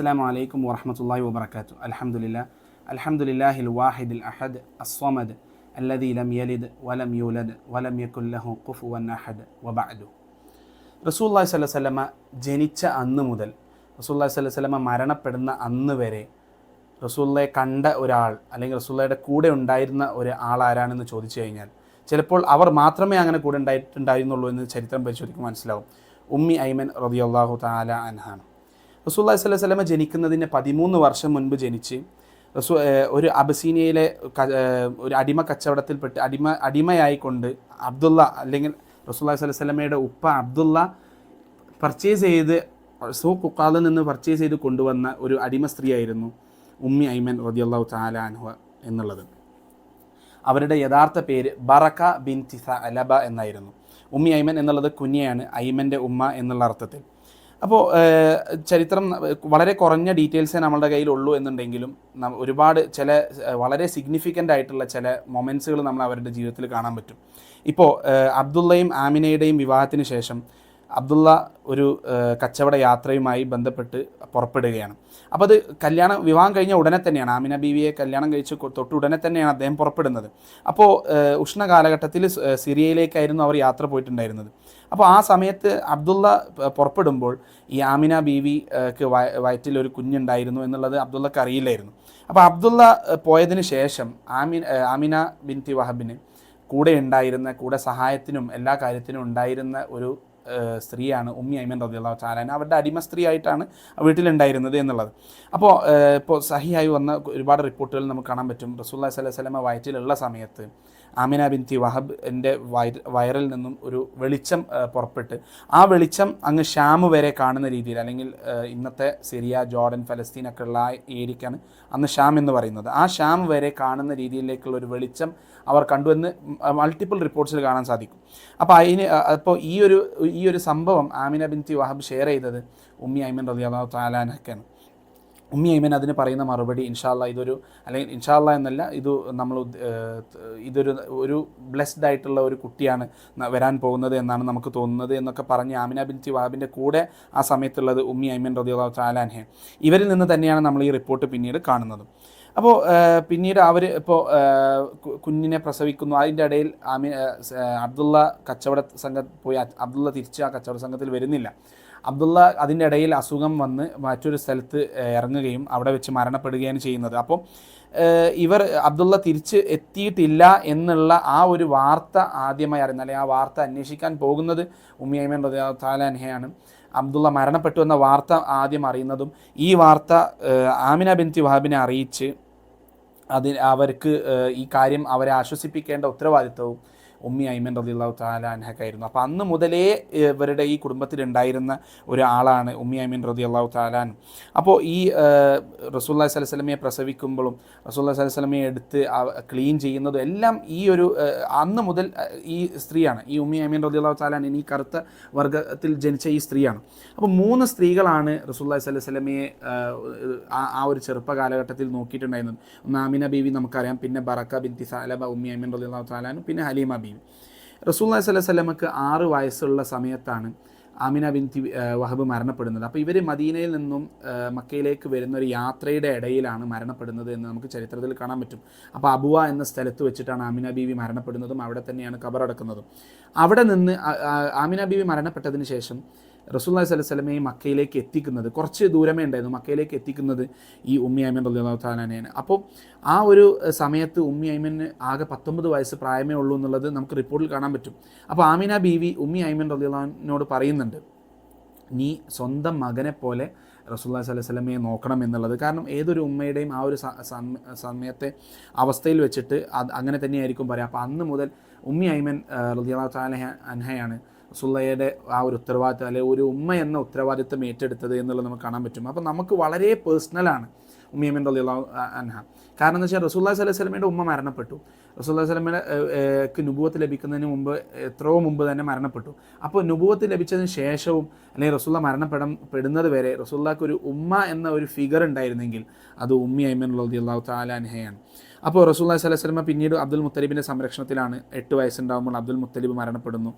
അസ്സാം വലൈക്കും വാഹമത്തല്ലാഹി വാബർക്കാത്തു അലഹമുല്ല അലഹമുല്ലാഹിൽ വാഹിദിൽ അഹദ് അസ്വമദ് അല്ലദീലം യലിദ് വലം യൂലദ് വലം യക്കുല്ലഹു കുഫുവൻ അഹദ് വബഅദു. റസൂല്ലാ സ്വല്ലു വല്ലമ ജനിച്ച അന്ന് മുതൽ റസൂല്ലാ സ്വല്ലു വല്ലമ മരണപ്പെടുന്ന അന്ന് വരെ റസൂള്ളയെ കണ്ട ഒരാൾ അല്ലെങ്കിൽ റസൂള്ളയുടെ കൂടെ ഉണ്ടായിരുന്ന ഒരു ആൾ ആരാണെന്ന് ചോദിച്ചു കഴിഞ്ഞാൽ ചിലപ്പോൾ അവർ മാത്രമേ അങ്ങനെ കൂടെ ഉണ്ടായിട്ടുണ്ടായിരുന്നുള്ളൂ എന്ന് ചരിത്രം പരിശോധിക്കുമ്പോൾ മനസ്സിലാവും. ഉമ്മി ഐമൻ റതിയല്ലാഹു താല അൻഹാണ്. റസൂല്ലാഹി സ്വല്ലല്ലാഹു അലൈഹി സ്വലമ ജനിക്കുന്നതിന് പതിമൂന്ന് വർഷം മുൻപ് ജനിച്ച് റസൂ ഒരു അബസീനിയയിലെ ഒരു അടിമ കച്ചവടത്തിൽപ്പെട്ട് അടിമ അടിമയായിക്കൊണ്ട് അബ്ദുള്ള അല്ലെങ്കിൽ റസൂല്ലാ അലൈഹി സ്വലമയുടെ ഉപ്പ അബ്ദുള്ള പർച്ചേസ് ചെയ്ത് സോ കുക്കാലിൽ നിന്ന് പർച്ചേസ് ചെയ്ത് കൊണ്ടുവന്ന ഒരു അടിമ സ്ത്രീയായിരുന്നു ഉമ്മി ഐമൻ റദിയല്ലാഹു തആല അൻഹ എന്നുള്ളത്. അവരുടെ യഥാർത്ഥ പേര് ബറക്ക ബിൻ തിസ അലബ എന്നായിരുന്നു. ഉമ്മി ഐമൻ എന്നുള്ളത് കുഞ്ഞയാണ് ഐമന്റെ ഉമ്മ എന്നുള്ള അർത്ഥത്തിൽ. അപ്പോൾ ചരിത്രം വളരെ കുറഞ്ഞ ഡീറ്റെയിൽസേ നമ്മളുടെ കയ്യിലുള്ളൂ എന്നുണ്ടെങ്കിലും ഒരുപാട് ചില വളരെ സിഗ്നിഫിക്കന്റ് ആയിട്ടുള്ള ചില മൊമെന്റ്സുകൾ നമ്മൾ അവരുടെ ജീവിതത്തിൽ കാണാൻ പറ്റും. ഇപ്പോൾ അബ്ദുള്ളയും ആമിനയുടെയും വിവാഹത്തിന് ശേഷം അബ്ദുള്ള ഒരു കച്ചവട യാത്രയുമായി ബന്ധപ്പെട്ട് പുറപ്പെടുകയാണ്. അപ്പോൾ അത് കല്യാണം വിവാഹം കഴിഞ്ഞ ഉടനെ തന്നെയാണ് ആമിന ബീവിയെ കല്യാണം കഴിച്ച് തൊട്ട് ഉടനെ തന്നെയാണ് അദ്ദേഹം പുറപ്പെടുന്നത്. അപ്പോൾ ഉഷ്ണ കാലഘട്ടത്തിൽ സിറിയയിലേക്കായിരുന്നു അവർ യാത്ര പോയിട്ടുണ്ടായിരുന്നത്. അപ്പോൾ ആ സമയത്ത് അബ്ദുള്ള പുറപ്പെടുമ്പോൾ ഈ ആമിന ബീവിക്ക് വയറ്റിൽ ഒരു കുഞ്ഞുണ്ടായിരുന്നു എന്നുള്ളത് അബ്ദുള്ളക്ക് അറിയില്ലായിരുന്നു. അപ്പോൾ അബ്ദുള്ള പോയതിന് ശേഷം ആമിൻ ആമിന ബിൻതി വഹബിന് കൂടെ ഉണ്ടായിരുന്ന കൂടെ സഹായത്തിനും എല്ലാ കാര്യത്തിനും ഉണ്ടായിരുന്ന ഒരു സ്ത്രീയാണ് ഉമ്മി ഐമൻ റദിയുള്ള ചാലാൻ അവരുടെ അടിമ സ്ത്രീ ആയിട്ടാണ് വീട്ടിലുണ്ടായിരുന്നത് എന്നുള്ളത്. അപ്പോൾ ഇപ്പോൾ സഹിയായി വന്ന ഒരുപാട് റിപ്പോർട്ടുകൾ നമുക്ക് കാണാൻ പറ്റും. റസൂല്ലാ സ്വലൈഹി സ്വലമ വയറ്റിലുള്ള സമയത്ത് ആമിന ബിൻതി വഹബ് എന്റെ വയ വയറിൽ നിന്നും ഒരു വെളിച്ചം പുറപ്പെട്ട്. ആ വെളിച്ചം അങ്ങ് ഷാം വരെ കാണുന്ന രീതിയിൽ അല്ലെങ്കിൽ ഇന്നത്തെ സിറിയ ജോർഡൻ ഫലസ്തീൻ ഒക്കെ ഉള്ള ഏരിയക്കാണ് അന്ന് ഷാം എന്ന് പറയുന്നത്. ആ ഷാം വരെ കാണുന്ന രീതിയിലേക്കുള്ള ഒരു വെളിച്ചം അവർ കണ്ടുവെന്ന് മൾട്ടിപ്പിൾ റിപ്പോർട്ട്സിൽ കാണാൻ സാധിക്കും. അപ്പോൾ അതിന് അപ്പോൾ ഈ ഒരു ഈ ഒരു സംഭവം ആമിന ബിൻതി വഹബ് ഷെയർ ചെയ്തത് ഉമ്മി ഐമൻ റളിയല്ലാഹു താലാനൊക്കെയാണ് ഉമ്മി ഐമൻ അതിന് പറയുന്ന മറുപടി ഇൻഷാല്ല ഇതൊരു അല്ലെങ്കിൽ ഇൻഷാല്ല എന്നല്ല ഇത് നമ്മൾ ഇതൊരു ഒരു ബ്ലെസ്ഡ് ആയിട്ടുള്ള ഒരു കുട്ടിയാണ് വരാൻ പോകുന്നത് എന്നാണ് നമുക്ക് തോന്നുന്നത് എന്നൊക്കെ പറഞ്ഞ് ആമിന ബിൻ വഹാബിന്റെ കൂടെ ആ സമയത്തുള്ളത് ഉമ്മി ഐമൻ റദിയുള്ള ചാലാൻഹെ ഇവരിൽ നിന്ന് തന്നെയാണ് നമ്മൾ ഈ റിപ്പോർട്ട് പിന്നീട് കാണുന്നത്. അപ്പോൾ പിന്നീട് അവർ ഇപ്പോൾ കുഞ്ഞിനെ പ്രസവിക്കുന്നു. അതിന്റെ ഇടയിൽ ആമി അബ്ദുള്ള കച്ചവട സംഘം പോയി അബ്ദുള്ള തിരിച്ച് ആ കച്ചവട സംഘത്തിൽ വരുന്നില്ല. അബ്ദുള്ള ഇടയിൽ അസുഖം വന്ന് മറ്റൊരു സ്ഥലത്ത് ഇറങ്ങുകയും അവിടെ വെച്ച് മരണപ്പെടുകയാണ് ചെയ്യുന്നത്. അപ്പോൾ ഇവർ അബ്ദുള്ള തിരിച്ച് എത്തിയിട്ടില്ല എന്നുള്ള ആ ഒരു വാർത്ത ആദ്യമായി അറിയുന്നത് അല്ലെങ്കിൽ ആ വാർത്ത അന്വേഷിക്കാൻ പോകുന്നത് ഉമ്മിയമ്മൻ താലാൻഹയാണ് അബ്ദുള്ള മരണപ്പെട്ടു എന്ന വാർത്ത ആദ്യം അറിയുന്നതും ഈ വാർത്ത ആമിന ബിൻതി വഹാബിനെ അറിയിച്ച് അതിന് അവർക്ക് ഈ കാര്യം അവരെ ആശ്വസിപ്പിക്കേണ്ട ഉത്തരവാദിത്വവും ഉമ്മി ഐമൻ റദിള്ളാഹു താല അൻഹക്കായിരുന്നു അപ്പോൾ അന്ന് മുതലേ ഇവരുടെ ഈ കുടുംബത്തിലുണ്ടായിരുന്ന ഒരാളാണ് ഉമ്മി ഐമൻ റതി അള്ളാഹു താലാൻ അപ്പോൾ ഈ റസൂല്ലാ സ്വലമയെ പ്രസവിക്കുമ്പോഴും റസൂല്ലാ സ്വലമയെ എടുത്ത് ക്ലീൻ ചെയ്യുന്നതും എല്ലാം ഈ ഒരു അന്ന് മുതൽ ഈ സ്ത്രീയാണ്. ഈ ഉമ്മി ഐമൻ റതി അള്ളാഹു താലാൻ ഈ കറുത്ത വർഗത്തിൽ ജനിച്ച ഈ സ്ത്രീയാണ്. അപ്പോൾ മൂന്ന് സ്ത്രീകളാണ് റസൂല്ലാ സ്വലമയെ ആ ഒരു ചെറുപ്പ കാലഘട്ടത്തിൽ നോക്കിയിട്ടുണ്ടായിരുന്നത്. ഒന്ന് ആമിന ബീവി നമുക്കറിയാം പിന്നെ ബറക്ക ബിൻ തിസാലബ ഉമ്മി അമീൻ റലി അള്ളാഹു താലാനും പിന്നെ ഹലീമ ബീവി റസൂല്ലാ സ്വല്ലാ സ്വലമക്ക് ആറ് വയസ്സുള്ള സമയത്താണ് ആമിന ബിൻതി വഹബ് മരണപ്പെടുന്നത്. അപ്പോൾ ഇവർ മദീനയിൽ നിന്നും മക്കയിലേക്ക് വരുന്ന ഒരു യാത്രയുടെ ഇടയിലാണ് മരണപ്പെടുന്നത് എന്ന് നമുക്ക് ചരിത്രത്തിൽ കാണാൻ പറ്റും. അപ്പോൾ അബുവ എന്ന സ്ഥലത്ത് വെച്ചിട്ടാണ് ആമിന ബീവി മരണപ്പെടുന്നതും അവിടെ തന്നെയാണ് കബറടക്കുന്നതും അവിടെ നിന്ന് ആമിന ബീവി മരണപ്പെട്ടതിന് ശേഷം റസൂല്ലാ സ്വലമയെ മക്കയിലേക്ക് എത്തിക്കുന്നത് കുറച്ച് ദൂരമേ ഉണ്ടായിരുന്നു മക്കയിലേക്ക് എത്തിക്കുന്നത് ഈ ഉമ്മി ഐമൻ റലിയാഹു താലാനെയാണ് അപ്പോൾ ആ ഒരു സമയത്ത് ഉമ്മി അയ്മന് ആകെ പത്തൊമ്പത് വയസ്സ് പ്രായമേ ഉള്ളൂ എന്നുള്ളത് നമുക്ക് റിപ്പോർട്ടിൽ കാണാൻ പറ്റും. അപ്പോൾ ആമിന ബീവി ഉമ്മി ഐമൻ റലിയാഹുവിനോട് പറയുന്നുണ്ട് നീ സ്വന്തം മകനെ പോലെ റസൂല്ലാ സ്വലമയെ നോക്കണം എന്നുള്ളത്. കാരണം ഏതൊരു ഉമ്മയുടെയും ആ ഒരു സമയത്തെ അവസ്ഥയിൽ വെച്ചിട്ട് അത് അങ്ങനെ തന്നെയായിരിക്കും പറയാം. അപ്പോൾ അന്ന് മുതൽ ഉമ്മി ഐമൻ റലിയാ താലഹ അൻഹയാണ് റസൂല്ലയുടെ ആ ഒരു ഉത്തരവാദിത്തം അല്ലെങ്കിൽ ഒരു ഉമ്മ എന്ന ഉത്തരവാദിത്തം ഏറ്റെടുത്തത് എന്നുള്ളത് നമുക്ക് കാണാൻ പറ്റും. അപ്പോൾ നമുക്ക് വളരെ പേഴ്സണലാണ് ഉമ്മിയമ്മൻ റലിയുള്ള അൻഹ. കാരണം എന്ന് വെച്ചാൽ റസൂല്ലാ സ്വലൈഹി സ്വലമയുടെ ഉമ്മ മരണപ്പെട്ടു. റസൂല്ലാ സ്വലമിക്ക് നുബുവത്ത് ലഭിക്കുന്നതിന് മുമ്പ് എത്രയോ മുമ്പ് തന്നെ മരണപ്പെട്ടു. അപ്പോൾ നുബുവത്ത് ലഭിച്ചതിന് ശേഷവും അല്ലെങ്കിൽ റസൂല്ല മരണപ്പെടം പെടുന്നത് വരെ റസൂല്ലാക്ക് ഒരു ഉമ്മ എന്ന ഒരു ഫിഗർ ഉണ്ടായിരുന്നെങ്കിൽ അത് ഉമ്മി അയ്മൻ റലിയുള്ള താലാൻഹയാണ് അപ്പോൾ റസൂല്ലാ സ്വലമ പിന്നീട് അബ്ദുൽ മുത്തലിബിന്റെ സംരക്ഷണത്തിലാണ് എട്ട് വയസ്സുണ്ടാകുമ്പോൾ അബ്ദുൽ മുത്തലിബ് മരണപ്പെടുന്നു.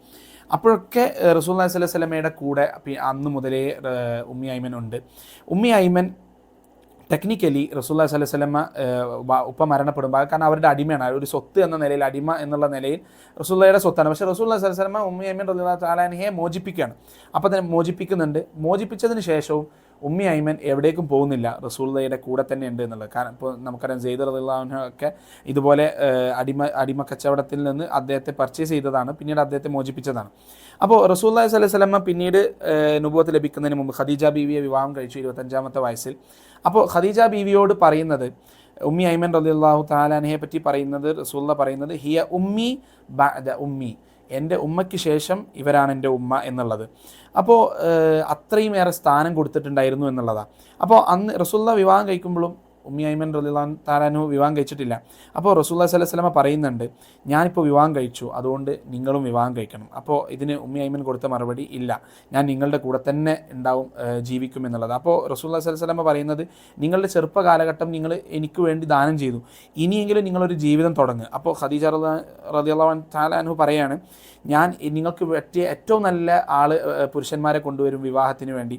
അപ്പോഴൊക്കെ റസൂല്ലാ സ്വലമയുടെ കൂടെ അന്ന് മുതലേ ഉമ്മി ഐമൻ ഉണ്ട്. ഉമ്മി ഐമൻ ടെക്നിക്കലി റസൂല്ലാ സ്വലൈഹി സ്വലമ ഉപ്പ മരണപ്പെടുമ്പോൾ കാരണം അവരുടെ അടിമയാണ്. ഒരു സ്വത്ത് എന്ന നിലയിൽ അടിമ എന്നുള്ള നിലയിൽ റസൂല്ലയുടെ സ്വത്താണ്. പക്ഷേ റസൂല്ലാ സ്വലൈഹി സ്വലമ ഉമ്മി അമ്മൻ റസൂല്ലാ താലാനഹയെ മോചിപ്പിക്കുകയാണ്. അപ്പോൾ തന്നെ മോചിപ്പിക്കുന്നുണ്ട്. മോചിപ്പിച്ചതിന് ശേഷവും ഉമ്മി ഐമൻ എവിടേക്കും പോകുന്നില്ല. റസൂൽദയുടെ കൂടെ തന്നെ ഉണ്ട് എന്നുള്ളത്. കാരണം ഇപ്പോൾ നമുക്കറിയാം സെയ്ദ് ഒക്കെ ഇതുപോലെ അടിമ അടിമ കച്ചവടത്തിൽ നിന്ന് അദ്ദേഹത്തെ പർച്ചേസ് ചെയ്തതാണ്. പിന്നീട് അദ്ദേഹത്തെ മോചിപ്പിച്ചതാണ്. അപ്പോൾ റസൂല്ലാ സ്വലൈഹി സ്വലമ്മ പിന്നീട് നുബുവത്ത് ലഭിക്കുന്നതിന് മുമ്പ് ഖദീജ ബീവിയെ വിവാഹം കഴിച്ചു ഇരുപത്തഞ്ചാമത്തെ വയസ്സിൽ. അപ്പോൾ ഖദീജ ബീവിയോട് പറയുന്നത് ഉമ്മി ഐമൻ റദിള്ളാഹു താലാനയെ പറ്റി പറയുന്നത് റസൂല്ല പറയുന്നത് ഹിയ ഉമ്മി ബഅദ ഉമ്മി. എന്റെ ഉമ്മയ്ക്ക് ശേഷം ഇവരാണ് എന്റെ ഉമ്മ എന്നുള്ളത്. അപ്പോൾ അത്രയും ഏറെ സ്ഥാനം കൊടുത്തിട്ടുണ്ടായിരുന്നു എന്നുള്ളതാണ് അപ്പോൾ അന്ന് റസുല്ല വിവാഹം കഴിക്കുമ്പോഴും ഉമ്മി ഐമൻ റലിലാൻ താലാനു വിവാഹം കഴിച്ചിട്ടില്ല. അപ്പോൾ റസൂല്ലാ സ്വലൈഹി സ്വലമ പറയുന്നുണ്ട് ഞാനിപ്പോൾ വിവാഹം കഴിച്ചു അതുകൊണ്ട് നിങ്ങളും വിവാഹം കഴിക്കണം. അപ്പോൾ ഇതിന് ഉമ്മിയൈമൻ കൊടുത്ത മറുപടി ഇല്ല. ഞാൻ നിങ്ങളുടെ കൂടെ തന്നെ ഉണ്ടാവും ജീവിക്കും എന്നുള്ളത്. അപ്പോൾ റസൂല്ലാ സ്വലൈഹി സ്വലമ പറയുന്നത് നിങ്ങളുടെ ചെറുപ്പ കാലഘട്ടം നിങ്ങൾ എനിക്ക് വേണ്ടി ദാനം ചെയ്തു. ഇനിയെങ്കിലും നിങ്ങളൊരു ജീവിതം തുടങ്ങുക അപ്പോൾ ഖദീജ റലിയല്ലാൻ താലാനു പറയാണ് ഞാൻ നിങ്ങൾക്ക് പറ്റിയ ഏറ്റവും നല്ല ആൾ പുരുഷന്മാരെ കൊണ്ടുവരും വിവാഹത്തിന് വേണ്ടി.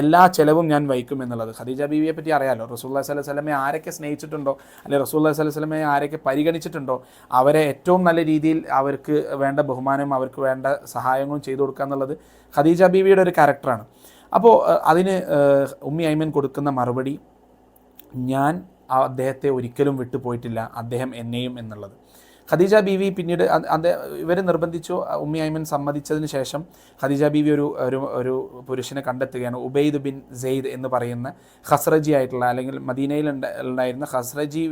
എല്ലാ ചെലവും ഞാൻ വഹിക്കും എന്നുള്ളത്. ഖദീജ ബീവിയെ പറ്റി അറിയാലോ റസൂല്ലാ സ്വലൈഹി സ്വലമെ ആരൊക്കെ സ്നേഹിച്ചിട്ടുണ്ടോ? അല്ലെ റസൂല്ലാ സ്വലൈഹി സ്വലമെ ആരൊക്കെ പരിഗണിച്ചിട്ടുണ്ടോ? അവരെ ഏറ്റവും നല്ല രീതിയിൽ അവർക്ക് വേണ്ട ബഹുമാനവും അവർക്ക് വേണ്ട സഹായങ്ങളും ചെയ്തു കൊടുക്കുക എന്നുള്ളത് ഖദീജ ബീവിയുടെ ഒരു ക്യാരക്ടറാണ് അപ്പോൾ അതിന് ഉമ്മി ഐമൻ കൊടുക്കുന്ന മറുപടി ഞാൻ അദ്ദേഹത്തെ ഒരിക്കലും വിട്ടുപോയിട്ടില്ല അദ്ദേഹം എന്നെയും എന്നുള്ളത്. ഖദീജ ബീവി പിന്നീട് അത് ഇവർ നിർബന്ധിച്ചു ഉമ്മി ഐമൻ സമ്മതിച്ചതിന് ശേഷം ഖദീജ ബീവി ഒരു ഒരു ഒരു പുരുഷനെ കണ്ടെത്തുകയാണ്. ഉബൈദ് ബിൻ സെയ്ദ് എന്ന് പറയുന്ന ഖസ്രജി ആയിട്ടുള്ള അല്ലെങ്കിൽ മദീനയിൽ ഉണ്ടായിരുന്ന ഖസ്രജി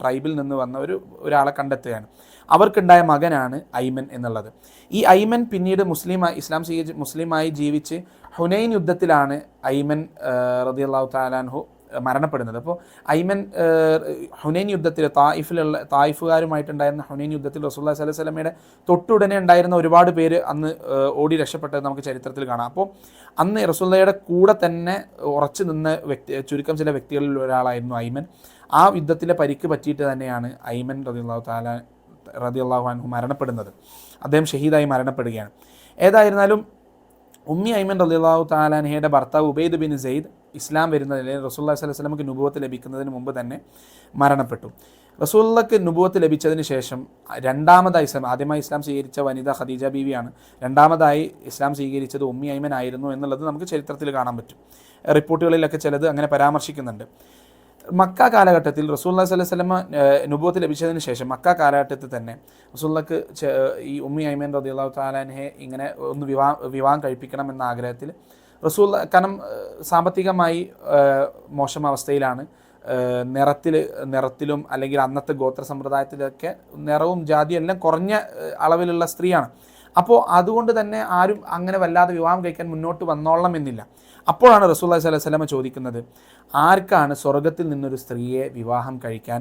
ട്രൈബിൽ നിന്ന് വന്ന ഒരു ഒരാളെ കണ്ടെത്തുകയാണ്. അവർക്കുണ്ടായ മകനാണ് ഐമൻ എന്നുള്ളത്. ഈ ഐമൻ പിന്നീട് മുസ്ലിമായി ഇസ്ലാം സ്വീകരിച്ച് മുസ്ലിമായി ജീവിച്ച് ഹുനൈൻ യുദ്ധത്തിലാണ് ഐമൻ റദിയല്ലാഹു താലാൻഹു മരണപ്പെടുന്നത്. അപ്പോൾ ഐമൻ ഹുനൈൻ യുദ്ധത്തിൽ തായിഫിലുള്ള തായിഫുകാരുമായിട്ടുണ്ടായിരുന്ന ഹുനൈൻ യുദ്ധത്തിൽ റസൂല്ലാ സ്വലൈഹി സ്വലമയുടെ തൊട്ടുടനെ ഉണ്ടായിരുന്ന ഒരുപാട് പേര് അന്ന് ഓടി രക്ഷപ്പെട്ടത് നമുക്ക് ചരിത്രത്തിൽ കാണാം. അപ്പോൾ അന്ന് റസൂല്ലയുടെ കൂടെ തന്നെ ഉറച്ചു നിന്ന വ്യക്തി ചുരുക്കം ചില വ്യക്തികളിൽ ഒരാളായിരുന്നു ഐമൻ. ആ യുദ്ധത്തിലെ പരിക്ക് പറ്റിയിട്ട് തന്നെയാണ് ഐമൻ റതിയുള്ളാഹു താല റതി അള്ളാഹു അൻഹു മരണപ്പെടുന്നത്. അദ്ദേഹം ഷഹീദായി മരണപ്പെടുകയാണ്. ഏതായിരുന്നാലും ഉമ്മി ഐമൻ റതിയുള്ളാഹു താലാൻഹയുടെ ഭർത്താവ് ഉബൈദ് ബിൻ സെയ്ദ് ഇസ്ലാം വരുന്നതിന് റസൂല്ലാ സ്വലൈഹി സ്വലമക്ക് നുബുവത്ത് ലഭിക്കുന്നതിന് മുമ്പ് തന്നെ മരണപ്പെട്ടു. റസൂല്ലക്ക് നുബുവത്ത് ലഭിച്ചതിന് ശേഷം രണ്ടാമതായി ഇസ്ലാം ആദ്യമായി ഇസ്ലാം സ്വീകരിച്ച വനിത ഖദീജ ബീവിയാണ്. രണ്ടാമതായി ഇസ്ലാം സ്വീകരിച്ചത് ഉമ്മി ഐമൻ ആയിരുന്നു എന്നുള്ളത് നമുക്ക് ചരിത്രത്തിൽ കാണാൻ പറ്റും. റിപ്പോർട്ടുകളിലൊക്കെ ചിലത് അങ്ങനെ പരാമർശിക്കുന്നുണ്ട്. മക്ക കാലഘട്ടത്തിൽ റസൂല്ലാ സ്വലൈഹി സ്വലമ നുബുവത്ത് ലഭിച്ചതിന് ശേഷം മക്ക കാലഘട്ടത്തിൽ തന്നെ റസൂല്ലക്ക് ഈ ഉമ്മി ഐമൻ റദിയുള്ള താലാൻഹെ ഇങ്ങനെ ഒന്ന് വിവാഹം വിവാഹം കഴിപ്പിക്കണം എന്ന ആഗ്രഹത്തിൽ റസൂൽ കാരണം സാമ്പത്തികമായി മോശം അവസ്ഥയിലാണ്. നിറത്തിൽ നിറത്തിലും അല്ലെങ്കിൽ അന്നത്തെ ഗോത്ര സമ്പ്രദായത്തിലൊക്കെ നിറവും ജാതിയും എല്ലാം കുറഞ്ഞ അളവിലുള്ള സ്ത്രീയാണ്. അപ്പോൾ അതുകൊണ്ട് തന്നെ ആരും അങ്ങനെ വല്ലാതെ വിവാഹം കഴിക്കാൻ മുന്നോട്ട് വന്നോളണം എന്നില്ല. അപ്പോഴാണ് റസൂല്ലാ സ്വലൈഹി സ്വലമ ചോദിക്കുന്നത് ആർക്കാണ് സ്വർഗത്തിൽ നിന്നൊരു സ്ത്രീയെ വിവാഹം കഴിക്കാൻ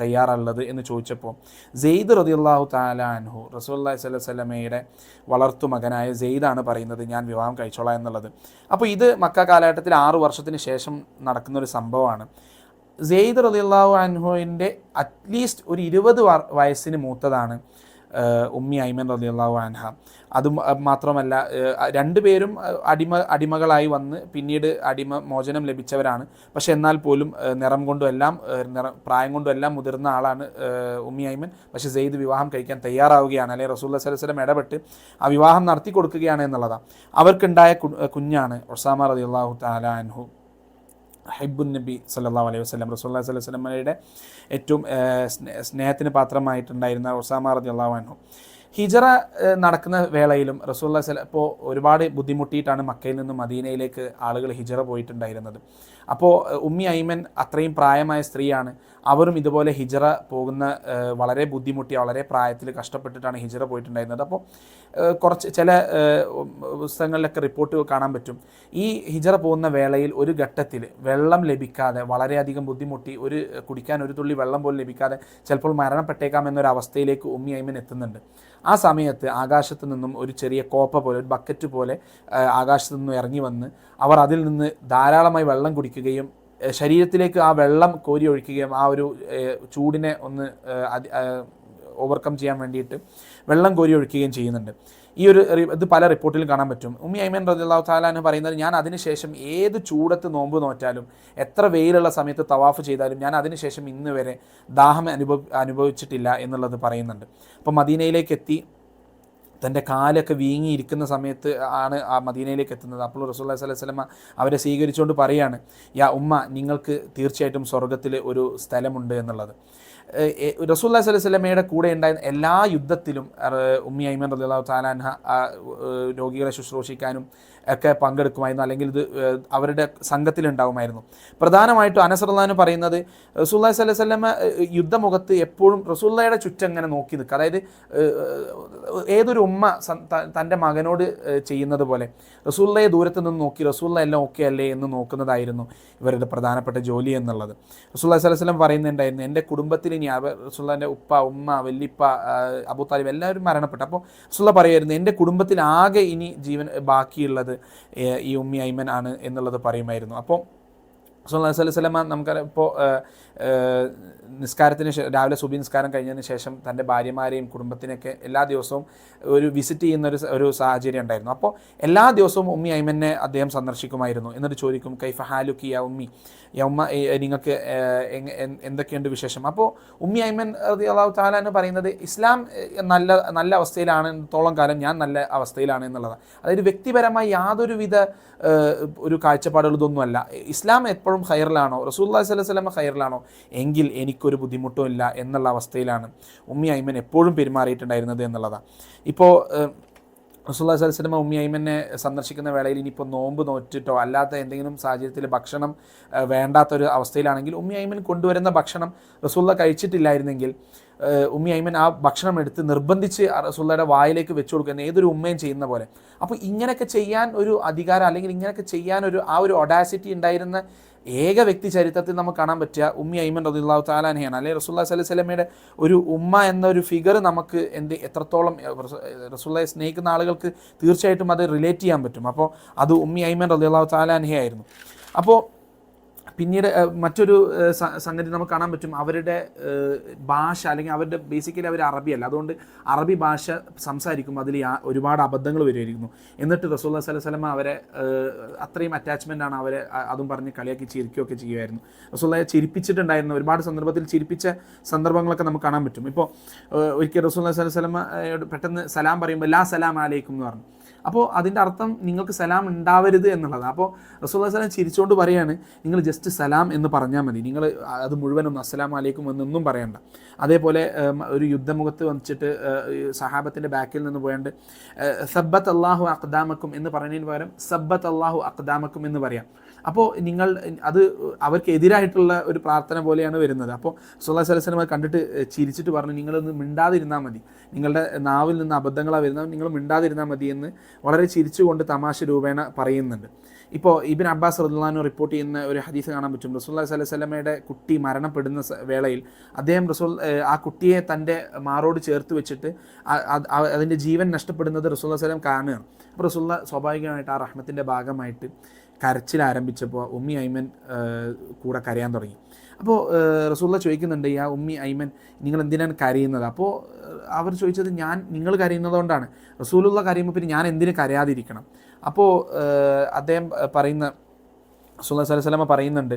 തയ്യാറുള്ളത് എന്ന് ചോദിച്ചപ്പോൾ സെയ്ദ് റതിയുള്ളാഹു താലാൻഹു റസൂല്ലാ സ്വലൈഹി സ്വലമയുടെ വളർത്തു മകനായ സെയ്ദാണ് പറയുന്നത് ഞാൻ വിവാഹം കഴിച്ചോളാം എന്നുള്ളത്. അപ്പോൾ ഇത് മക്ക കാലഘട്ടത്തിൽ ആറ് വർഷത്തിന് ശേഷം നടക്കുന്ന ഒരു സംഭവമാണ്. സെയ്ദ് റതിയുള്ളാഹു അൻഹുവിന്റെ അറ്റ്ലീസ്റ്റ് ഒരു ഇരുപത് വയസ്സിന് മൂത്തതാണ്. ഉമ്മി ഐമൻ റലിയല്ലാഹു അൻഹ. അതും മാത്രമല്ല രണ്ടുപേരും അടിമ അടിമകളായി വന്ന് പിന്നീട് അടിമ മോചനം ലഭിച്ചവരാണ്. പക്ഷെ എന്നാൽ പോലും നിറം കൊണ്ടും എല്ലാം നിറം പ്രായം കൊണ്ടും എല്ലാം മുതിർന്ന ആളാണ് ഉമ്മി ഐമൻ പക്ഷേ സെയ്ദ് വിവാഹം കഴിക്കാൻ തയ്യാറാവുകയാണ്. അല്ലെങ്കിൽ റസൂല്ല സലസ്ലം ഇടപെട്ട് ആ വിവാഹം നടത്തി കൊടുക്കുകയാണ് എന്നുള്ളതാണ്. അവർക്കുണ്ടായ കുഞ്ഞാണ് ഒസാമ റലിയല്ലാഹു താല അൻഹു. ഹൈബുൻ നബി സല്ലാ അലൈഹി വസ്ലം റസൂല്ലാ സ്വലൈഹി വസ്ലമയുടെ ഏറ്റവും സ്നേഹത്തിന് പാത്രമായിട്ടുണ്ടായിരുന്ന ഒസാമ റതി അള്ളാഹു ഹിജറ നടക്കുന്ന വേളയിലും റസൂല്ലാ സ്വല ഇപ്പോൾ ഒരുപാട് ബുദ്ധിമുട്ടിയിട്ടാണ് മക്കയിൽ നിന്ന് മദീനയിലേക്ക് ആളുകൾ ഹിജറ പോയിട്ടുണ്ടായിരുന്നത്. അപ്പോൾ ഉമ്മി ഐമൻ അത്രയും പ്രായമായ സ്ത്രീയാണ്. അവരും ഇതുപോലെ ഹിജറ പോകുന്ന വളരെ ബുദ്ധിമുട്ടി വളരെ പ്രായത്തിൽ കഷ്ടപ്പെട്ടിട്ടാണ് ഹിജറ പോയിട്ടുണ്ടായിരുന്നത്. അപ്പോൾ കുറച്ച് ചില പുസ്തകങ്ങളിലൊക്കെ റിപ്പോർട്ട് കാണാൻ പറ്റും. ഈ ഹിജറ പോകുന്ന വേളയിൽ ഒരു ഘട്ടത്തിൽ വെള്ളം ലഭിക്കാതെ വളരെയധികം ബുദ്ധിമുട്ടി ഒരു കുടിക്കാൻ ഒരു തുള്ളി വെള്ളം പോലും ലഭിക്കാതെ ചിലപ്പോൾ മരണപ്പെട്ടേക്കാം എന്നൊരു അവസ്ഥയിലേക്ക് ഉമ്മി ഐമൻ എത്തുന്നുണ്ട്. ആ സമയത്ത് ആകാശത്ത് നിന്നും ഒരു ചെറിയ കോപ്പ പോലെ ഒരു ബക്കറ്റ് പോലെ ആകാശത്ത് നിന്നും ഇറങ്ങി വന്ന് അവർ അതിൽ നിന്ന് ധാരാളമായി വെള്ളം കുടിക്കുകയും ശരീരത്തിലേക്ക് ആ വെള്ളം കോരി ഒഴിക്കുകയും ആ ഒരു ചൂടിനെ ഒന്ന് ഓവർകം ചെയ്യാൻ വേണ്ടിയിട്ട് വെള്ളം കോരി ഒഴിക്കുകയും ചെയ്യുന്നുണ്ട്. ഈ ഒരു ഇത് പല റിപ്പോർട്ടിലും കാണാൻ പറ്റും. ഉമ്മി ഐമൻ റദിള്ളാഹു താലാന്ന് പറയുന്നത് ഞാൻ അതിനുശേഷം ഏത് ചൂടത്ത് നോമ്പ് നോറ്റാലും എത്ര വെയിലുള്ള സമയത്ത് തവാഫ് ചെയ്താലും ഞാൻ അതിനുശേഷം ഇന്ന് വരെ ദാഹം അനുഭവ അനുഭവിച്ചിട്ടില്ല എന്നുള്ളത് പറയുന്നുണ്ട്. അപ്പോൾ മദീനയിലേക്ക് എത്തി തന്റെ കാലൊക്കെ വീങ്ങിയിരിക്കുന്ന സമയത്ത് ആണ് ആ മദീനയിലേക്ക് എത്തുന്നത്. അപ്പോൾ റസൂല്ലാ സ്വലൈഹി സ്വലമ അവരെ സ്വീകരിച്ചുകൊണ്ട് പറയാണ് യാ ഉമ്മ നിങ്ങൾക്ക് തീർച്ചയായിട്ടും സ്വർഗത്തിൽ ഒരു സ്ഥലമുണ്ട് എന്നുള്ളത്. റസൂല്ലാ സ്വലമയുടെ കൂടെ ഉണ്ടായിരുന്ന എല്ലാ യുദ്ധത്തിലും ഉമ്മി ഐമൻ റദിള്ളാഹു താലാൻഹ രോഗികളെ ശുശ്രൂഷിക്കാനും ഒക്കെ പങ്കെടുക്കുമായിരുന്നു. അല്ലെങ്കിൽ ഇത് അവരുടെ സംഘത്തിലുണ്ടാകുമായിരുന്നു പ്രധാനമായിട്ടും അനസറുല്ലാന്ന് പറയുന്നത് റസൂല്ലാ സ്വലൈഹി സ്വലമ യുദ്ധമുഖത്ത് എപ്പോഴും റസൂല്ലയുടെ ചുറ്റും അങ്ങനെ നോക്കി നിൽക്കുക. അതായത് ഏതൊരു ഉമ്മ തന്റെ മകനോട് ചെയ്യുന്നത് പോലെ റസൂല്ലയെ ദൂരത്ത് നിന്ന് നോക്കി റസൂല്ല എല്ലാം ഓക്കെ അല്ലേ എന്ന് നോക്കുന്നതായിരുന്നു ഇവരുടെ പ്രധാനപ്പെട്ട ജോലി എന്നുള്ളത്. റസൂല്ലാ സ്വലൈഹി സ്വലം പറയുന്നുണ്ടായിരുന്നു എന്റെ കുടുംബത്തിൽ അവ റസൂല്ലാന്റെ ഉപ്പ ഉമ്മ വല്ലിപ്പ അബു താലിബ് എല്ലാവരും മരണപ്പെട്ടു. അപ്പോൾ റസൂല്ല പറയുമായിരുന്നു എന്റെ കുടുംബത്തിൽ ആകെ ഇനി ജീവൻ ബാക്കിയുള്ളത് ഈ ഉമ്മി ഐമൻ ആണ് എന്നുള്ളത് പറയുമായിരുന്നു. അപ്പോൾ അലൈഹി സ്വലമ നമുക്കറിയാം ഇപ്പോൾ നിസ്കാരത്തിന് രാവിലെ സുബി നിസ്കാരം കഴിഞ്ഞതിന് ശേഷം തന്റെ ഭാര്യമാരെയും കുടുംബത്തിനൊക്കെ എല്ലാ ദിവസവും ഒരു വിസിറ്റ് ചെയ്യുന്ന ഒരു ഒരു സാഹചര്യം ഉണ്ടായിരുന്നു. അപ്പോൾ എല്ലാ ദിവസവും ഉമ്മി ഐമനെ അദ്ദേഹം സന്ദർശിക്കുമായിരുന്നു. എന്നിട്ട് ചോദിക്കും കൈഫ ഹാലുക്കി യാ ഉമ്മി? യമ്മ ഉമ്മ നിങ്ങൾക്ക് എന്തൊക്കെയുണ്ട് വിശേഷം? അപ്പോൾ ഉമ്മി ഐമൻ അള്ളാഹു താല എന്ന് പറയുന്നത് ഇസ്ലാം നല്ല നല്ല അവസ്ഥയിലാണ് അവസ്ഥയിലാണെത്തോളം കാലം ഞാൻ നല്ല അവസ്ഥയിലാണ് എന്നുള്ളതാണ്. അതായത് വ്യക്തിപരമായി യാതൊരുവിധ ഒരു കാഴ്ചപ്പാടുകൾ ഇതൊന്നുമല്ല. ഇസ്ലാം എപ്പോഴും ഹൈറിലാണോ റസൂല്ലാ വല്ല ഹൈറിലാണോ എങ്കിൽ എനിക്കൊരു ബുദ്ധിമുട്ടും ഇല്ല എന്നുള്ള അവസ്ഥയിലാണ് ഉമ്മി അയ്മൻ എപ്പോഴും പെരുമാറിയിട്ടുണ്ടായിരുന്നത് എന്നുള്ളതാണ്. ഇപ്പോൾ റസൂല്ലാ വല്ല ഉമ്മി അയ്മനെ സന്ദർശിക്കുന്ന വേളയിൽ ഇനിയിപ്പോൾ നോമ്പ് നോറ്റിട്ടോ അല്ലാത്ത എന്തെങ്കിലും സാഹചര്യത്തിൽ ഭക്ഷണം വേണ്ടാത്തൊരു അവസ്ഥയിലാണെങ്കിൽ ഉമ്മി അയ്മൻ കൊണ്ടുവരുന്ന ഭക്ഷണം റസൂല്ല കഴിച്ചിട്ടില്ലായിരുന്നെങ്കിൽ ഉമ്മി അയ്മൻ ആ ഭക്ഷണം എടുത്ത് നിർബന്ധിച്ച് റസൂല്ലയുടെ വായിലേക്ക് വെച്ചു കൊടുക്കുന്ന ഏതൊരു ഉമ്മയും ചെയ്യുന്ന പോലെ. അപ്പോൾ ഇങ്ങനെയൊക്കെ ചെയ്യാൻ ഒരു അധികാരം അല്ലെങ്കിൽ ഇങ്ങനെയൊക്കെ ചെയ്യാൻ ഒരു ആ ഒരു ഒഡാസിറ്റി ഉണ്ടായിരുന്ന ഏക വ്യക്തി ചരിത്രത്തിൽ നമുക്ക് കാണാൻ പറ്റിയ ഉമ്മി ഐമൻ റദിള്ളാഹു താലാനെയാണ് അല്ലെങ്കിൽ റസൂല്ലാ സല്ലു സ്വലമയുടെ ഒരു ഉമ്മ എന്നൊരു ഫിഗർ നമുക്ക് എന്ത് എത്രത്തോളം റസൂല്ലയെ സ്നേഹിക്കുന്ന ആളുകൾക്ക് തീർച്ചയായിട്ടും അത് റിലേറ്റ് ചെയ്യാൻ പറ്റും. അപ്പോൾ അത് ഉമ്മി ഐമൻ റദിള്ളാഹു താലാനഹയായിരുന്നു അപ്പോൾ പിന്നീട് മറ്റൊരു സംഗതി നമുക്ക് കാണാൻ പറ്റും. അവരുടെ ഭാഷ അല്ലെങ്കിൽ അവരുടെ ബേസിക്കലി അവർ അറബിയല്ല. അതുകൊണ്ട് അറബി ഭാഷ സംസാരിക്കുമ്പോൾ അതിൽ ഒരുപാട് അബദ്ധങ്ങൾ വരുമായിരുന്നു എന്നിട്ട് റസൂല്ലാ സ്വലൈഹി സ്വലമ അവരെ അത്രയും അറ്റാച്ച്മെന്റ് ആണ് അവരെ അതും പറഞ്ഞ് കളിയാക്കി ചിരിക്കുകയൊക്കെ ചെയ്യുമായിരുന്നു. റസൂല്ലയെ ചിരിപ്പിച്ചിട്ടുണ്ടായിരുന്നു ഒരുപാട് സന്ദർഭത്തിൽ ചിരിപ്പിച്ച സന്ദർഭങ്ങളൊക്കെ നമുക്ക് കാണാൻ പറ്റും. ഇപ്പോൾ ഒരിക്കൽ റസൂല്ലാ സ്വലൈഹി സ്വലമയോട് പെട്ടെന്ന് സലാം പറയുമ്പോൾ ലാ സലാം അലൈക്കും എന്ന് പറഞ്ഞു. അപ്പോൾ അതിന്റെ അർത്ഥം നിങ്ങൾക്ക് സലാം ഉണ്ടാവരുത് എന്നുള്ളത്. അപ്പോൾ റസൂല്ലാ സ്വലം ചിരിച്ചുകൊണ്ട് പറയാണ് നിങ്ങൾ ജസ്റ്റ് സലാം എന്ന് പറഞ്ഞാൽ മതി. നിങ്ങൾ അത് മുഴുവനും അസ്സലാം അലൈക്കും എന്നൊന്നും പറയണ്ട. അതേപോലെ ഒരു യുദ്ധമുഖത്ത് വന്നിട്ട് സഹാബത്തിന്റെ ബാക്കിൽ നിന്ന് പോയാണ്ട് സബ്ബത്ത് അള്ളാഹു അക്ദാമക്കും എന്ന് പറയുന്നതിന് പകരം സബ്ബത്ത് അള്ളാഹു അക്ദാമക്കും എന്ന് പറയാം. അപ്പോൾ നിങ്ങൾ അത് അവർക്കെതിരായിട്ടുള്ള ഒരു പ്രാർത്ഥന പോലെയാണ് വരുന്നത്. അപ്പോൾ സുല്ലാ സലസലമ കണ്ടിട്ട് ചിരിച്ചിട്ട് പറഞ്ഞു നിങ്ങളൊന്ന് മിണ്ടാതിരുന്നാൽ മതി. നിങ്ങളുടെ നാവിൽ നിന്ന് അബദ്ധങ്ങളാണ് വരുന്നത് നിങ്ങൾ മിണ്ടാതിരുന്നാൽ മതി എന്ന് വളരെ ചിരിച്ചുകൊണ്ട് തമാശ രൂപേണ പറയുന്നുണ്ട്. ഇപ്പോൾ ഇബിൻ അബ്ബാസ് റദുല്ലാനു റിപ്പോർട്ട് ചെയ്യുന്ന ഒരു ഹദീസ് കാണാൻ പറ്റും. റസൂല്ലാ സ്വലൈഹി സ്വലമയുടെ കുട്ടി മരണപ്പെടുന്ന വേളയിൽ അദ്ദേഹം റസൂൽ ആ കുട്ടിയെ തന്റെ മാറോട് ചേർത്ത് വെച്ചിട്ട് അതിന്റെ ജീവൻ നഷ്ടപ്പെടുന്നത് റസൂല്ലാ സ്വലം കാണുകയാണ് അപ്പോൾ റസൂല്ല സ്വാഭാവികമായിട്ട് ആ റഹ്മത്തിന്റെ ഭാഗമായിട്ട് കരച്ചിൽ ആരംഭിച്ചപ്പോൾ ഉമ്മി ഐമൻ കൂടെ കരയാൻ തുടങ്ങി. അപ്പോൾ റസൂള്ള ചോദിക്കുന്നുണ്ട് ആ ഉമ്മി ഐമൻ നിങ്ങൾ എന്തിനാണ് കരയുന്നത്? അപ്പോൾ അവർ ചോദിച്ചത് ഞാൻ നിങ്ങൾ കരയുന്നത് കൊണ്ടാണ്. റസൂലുള്ള കരയുമ്പോൾ പിന്നെ ഞാൻ എന്തിനു കരയാതിരിക്കണം? അപ്പോൾ അദ്ദേഹം പറയുന്ന സുല്ലാ സ്വലൈഹി സ്വലമ പറയുന്നുണ്ട്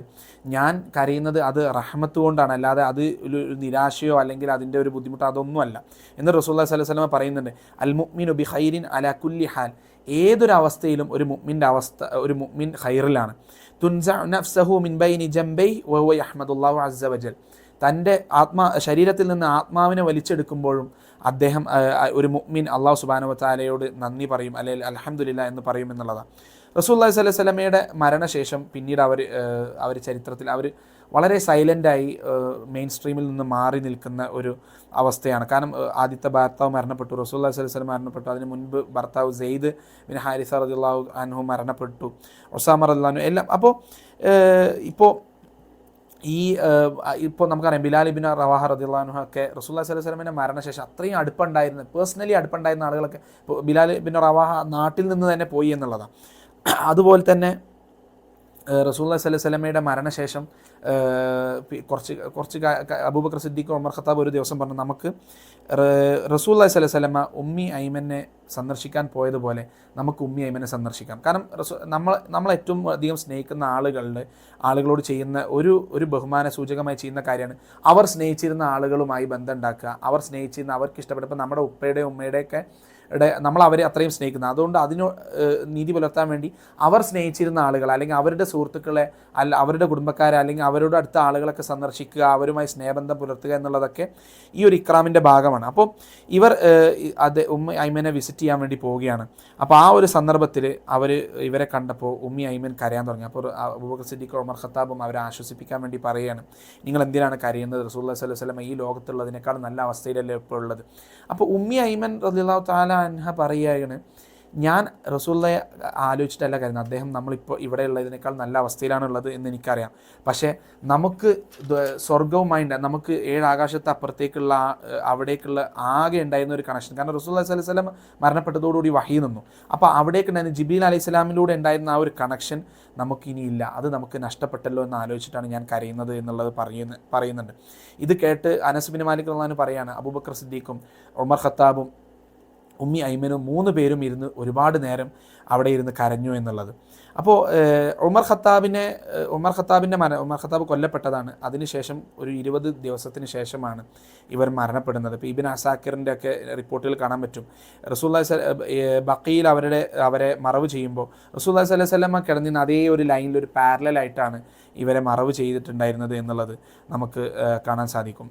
ഞാൻ കരയുന്നത് അത് റഹ്മത്ത് കൊണ്ടാണ്. അല്ലാതെ അത് ഒരു നിരാശയോ അല്ലെങ്കിൽ അതിന്റെ ഒരു ബുദ്ധിമുട്ടോ അതൊന്നുമല്ല. എന്ന് റസൂല്ലാ സ്വലൈഹി സ്വലമ പറയുന്നുണ്ട് അൽ മുഅ്മിനു ബി ഖൈരിൻ അല കുല്ലി ഹാൽ. ഏതൊരു അവസ്ഥയിലും ഒരു മുഅ്മിന്റെ അവസ്ഥ ഒരു മുഅ്മിൻ ഖൈറിലാണ്. തുൻസ നഫ്സഹു മിൻ ബൈനി ജംബൈ വഹുവ യഹ്മദുല്ലാഹു അസ്സ വജൽ. തന്റെ ആത്മാ ശരീരത്തിൽ നിന്ന് ആത്മാവിനെ വലിച്ചെടുക്കുമ്പോഴും അദ്ദേഹം ഒരു മുഅ്മിൻ അള്ളാഹു സുബാനുവത്താലയോട് താലയോട് നന്ദി പറയും അല്ലെങ്കിൽ അലഹമുല്ല എന്ന് പറയും എന്നുള്ളതാണ്. റസൂല്ലാഹി സ്വലൈഹി സ്വലമയുടെ മരണശേഷം പിന്നീട് അവർ അവർ ചരിത്രത്തിൽ അവർ വളരെ സൈലന്റായി മെയിൻ സ്ട്രീമിൽ നിന്ന് മാറി നിൽക്കുന്ന ഒരു അവസ്ഥയാണ്. കാരണം ആദ്യത്തെ ഭർത്താവ് മരണപ്പെട്ടു റസൂല്ലാ സ്വലൈഹി സ്വലം മരണപ്പെട്ടു. അതിന് മുൻപ് ഭർത്താവ് സെയ്ദ് ബിൻ ഹാരിസ റദിള്ളാഹു അൻഹു മരണപ്പെട്ടു. ഒസാമ റദിള്ളാഹു എല്ലാം അപ്പോൾ ഇപ്പോൾ ഈ ഇപ്പോൾ നമുക്കറിയാം ബിലാൽ ഇബിൻ റവാഹ റദിള്ളാഹു ഒക്കെ റസൂല്ലാ സ്വലൈഹി സ്വലമിന്റെ മരണശേഷം അത്രയും അടുപ്പുണ്ടായിരുന്ന പേഴ്സണലി അടുപ്പുണ്ടായിരുന്ന ആളുകളൊക്കെ ബിലാൽ ബിൻ റവാഹ നാട്ടിൽ നിന്ന് തന്നെ പോയി എന്നുള്ളതാണ്. അതുപോലെ തന്നെ റസൂല്ലാ അലൈഹി സ്വലമയുടെ മരണശേഷം കുറച്ച് കുറച്ച് അബൂബക്കർ സിദ്ദീഖ് ഉമർ ഖത്താബ് ഒരു ദിവസം പറഞ്ഞു നമുക്ക് റസൂല്ലാ സ്വലൈഹി സ്വലമ ഉമ്മി ഐമനെ സന്ദർശിക്കാൻ പോയതുപോലെ നമുക്ക് ഉമ്മി ഐമനെ സന്ദർശിക്കാം. കാരണം റസൂ നമ്മൾ നമ്മൾ ഏറ്റവും അധികം സ്നേഹിക്കുന്ന ആളുകളുടെ ആളുകളോട് ചെയ്യുന്ന ഒരു ഒരു ബഹുമാന സൂചകമായി ചെയ്യുന്ന കാര്യമാണ് അവർ സ്നേഹിച്ചിരുന്ന ആളുകളുമായി ബന്ധം ഉണ്ടാക്കുക. അവർ സ്നേഹിച്ചിരുന്ന അവർക്ക് ഇഷ്ടപ്പെട്ടപ്പോൾ നമ്മുടെ ഉപ്പയുടെ ഉമ്മയുടെയൊക്കെ നമ്മൾ അവരെ അത്രയും സ്നേഹിക്കുന്നത് അതുകൊണ്ട് അതിനോ നീതി പുലർത്താൻ വേണ്ടി അവർ സ്നേഹിച്ചിരുന്ന ആളുകൾ അല്ലെങ്കിൽ അവരുടെ സുഹൃത്തുക്കളെ അല്ല അവരുടെ കുടുംബക്കാരെ അല്ലെങ്കിൽ അവരുടെ അടുത്ത ആളുകളൊക്കെ സന്ദർശിക്കുക അവരുമായി സ്നേഹബന്ധം പുലർത്തുക എന്നുള്ളതൊക്കെ ഈ ഒരു ഇക്രാമിന്റെ ഭാഗമാണ്. അപ്പോൾ ഇവർ അത് ഉമ്മ ഐമനെ വിസിറ്റ് ചെയ്യാൻ വേണ്ടി പോവുകയാണ്. അപ്പോൾ ആ ഒരു സന്ദർഭത്തിൽ അവർ ഇവരെ കണ്ടപ്പോൾ ഉമ്മി ഐമൻ കരയാൻ തുടങ്ങി. അപ്പോൾ അബൂബക്കർ സിദ്ദീഖ് ഉമർ ഖത്താബും അവരെ ആശ്വസിപ്പിക്കാൻ വേണ്ടി പറയുകയാണ്. നിങ്ങൾ എന്തിനാണ് കരയുന്നത്? റസൂല്ലാ സ്വലം ഈ ലോകത്തുള്ളതിനേക്കാൾ നല്ല അവസ്ഥയിലല്ലേ ഇപ്പോൾ ഉള്ളത്? അപ്പോൾ ഉമ്മി ഐമൻ റദിള്ളാഹു താല അൻഹ പറയുകയാണ്. ഞാൻ റസൂല്ലയെ ആലോചിച്ചിട്ടല്ല കരുതുന്നത്. അദ്ദേഹം നമ്മളിപ്പോൾ ഇവിടെയുള്ളതിനേക്കാൾ നല്ല അവസ്ഥയിലാണുള്ളത് എന്ന് എനിക്കറിയാം. പക്ഷേ നമുക്ക് സ്വർഗവുമായി നമുക്ക് ഏഴ് ആകാശത്ത് അപ്പുറത്തേക്കുള്ള അവിടേക്കുള്ള ആകെ ഉണ്ടായിരുന്ന ഒരു കണക്ഷൻ കാരണം റസൂല്ലാ അലൈഹി സ്വലം മരണപ്പെട്ടതോടുകൂടി വഹി നിന്നു. അപ്പോൾ അവിടേക്ക് ഉണ്ടായിരുന്ന ജിബീൽ അലൈഹി സ്വലാമിലൂടെ ഉണ്ടായിരുന്ന ആ ഒരു കണക്ഷൻ നമുക്കിനിയില്ല അത് നമുക്ക് നഷ്ടപ്പെട്ടല്ലോ എന്ന് ആലോചിച്ചിട്ടാണ് ഞാൻ കരയുന്നത് എന്നുള്ളത് പറയുന്ന പറയുന്നുണ്ട്. ഇത് കേട്ട് അനസുബിൻ മാലിക് റഹ്ലാൻ പറയാണ് അബൂബക്കർ സിദ്ദീഖും ഉമർ ഖത്താബും ഉമ്മി ഐമനും മൂന്ന് പേരും ഇരുന്ന് ഒരുപാട് നേരം അവിടെ ഇരുന്ന് കരഞ്ഞു എന്നുള്ളത്. അപ്പോൾ ഉമർ ഖത്താബിനെ ഉമർ ഖത്താബിന്റെ മര ഉമർ ഖത്താബ് കൊല്ലപ്പെട്ടതാണ്. അതിനുശേഷം ഒരു ഇരുപത് ദിവസത്തിന് ശേഷമാണ് ഇവർ മരണപ്പെടുന്നത്. ഇപ്പോൾ ഇബിൻ അസാക്കിറിന്റെ ഒക്കെ റിപ്പോർട്ടിൽ കാണാൻ പറ്റും. റസൂല്ലാ ബക്കയിൽ അവരുടെ അവരെ മറവ് ചെയ്യുമ്പോൾ റസൂല്ലാ സ്വലൈഹി സ്വലമ കിടന്നിരുന്ന അതേ ഒരു ലൈനിൽ ഒരു പാരലായിട്ടാണ് ഇവരെ മറവ് ചെയ്തിട്ടുണ്ടായിരുന്നത് എന്നുള്ളത് നമുക്ക് കാണാൻ സാധിക്കും.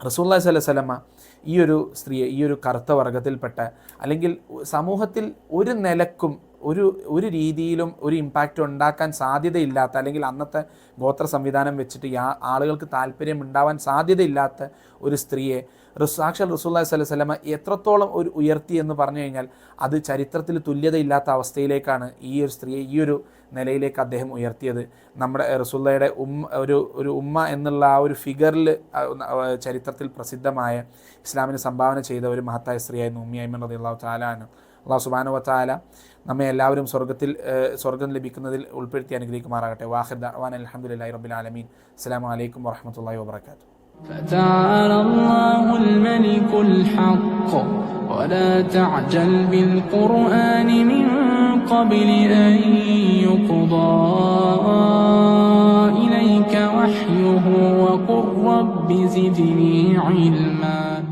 റസൂല്ലാ സ്വലൈഹി സ്വലമ ഈ ഒരു സ്ത്രീയെ ഈ ഒരു കറുത്ത വർഗത്തിൽപ്പെട്ട അല്ലെങ്കിൽ സമൂഹത്തിൽ ഒരു നിലക്കും ഒരു ഒരു രീതിയിലും ഒരു ഇമ്പാക്റ്റ് ഉണ്ടാക്കാൻ സാധ്യതയില്ലാത്ത അല്ലെങ്കിൽ അന്നത്തെ ഗോത്ര സംവിധാനം വെച്ചിട്ട് ആളുകൾക്ക് താല്പര്യം ഉണ്ടാവാൻ സാധ്യതയില്ലാത്ത ഒരു സ്ത്രീയെ സാക്ഷാൽ റസൂല്ലാ സ്വലൈഹി സ്വലമ എത്രത്തോളം ഒരു ഉയർത്തി എന്ന് പറഞ്ഞു കഴിഞ്ഞാൽ അത് ചരിത്രത്തിൽ തുല്യതയില്ലാത്ത അവസ്ഥയിലേക്കാണ് ഈ ഒരു സ്ത്രീയെ ഈ ഒരു നിലയിലേക്ക് അദ്ദേഹം ഉയർത്തിയത്. നമ്മുടെ റസൂല്ലയുടെ ഉമ്മ ഒരു ഒരു ഉമ്മ എന്നുള്ള ആ ഒരു ഫിഗറിൽ ചരിത്രത്തിൽ പ്രസിദ്ധമായ ഇസ്ലാമിന് സംഭാവന ചെയ്ത ഒരു മഹത്തായ സ്ത്രീയായിരുന്നു ഉമ്മി അയ്മൻ റതി അള്ളാഹു താലാന് അള്ളാഹു സുബാനു വത്താല നമ്മെ എല്ലാവരും സ്വർഗത്തിൽ സ്വർഗം ലഭിക്കുന്നതിൽ ഉൾപ്പെടുത്തി അനുഗ്രഹിക്കുമാറാകട്ടെ. വാഹിദ് അവാൻ അലഹമുല്ലാ ആലമീൻ. അസ്സാം വലൈക്കും വാഹമത്തല്ലാ വാബർക്കാത്തു فتعالى الله الملك الحق. ولا تعجل بالقرآن من قبل أن يقضى إليك وحيه وقل رب زدني علما.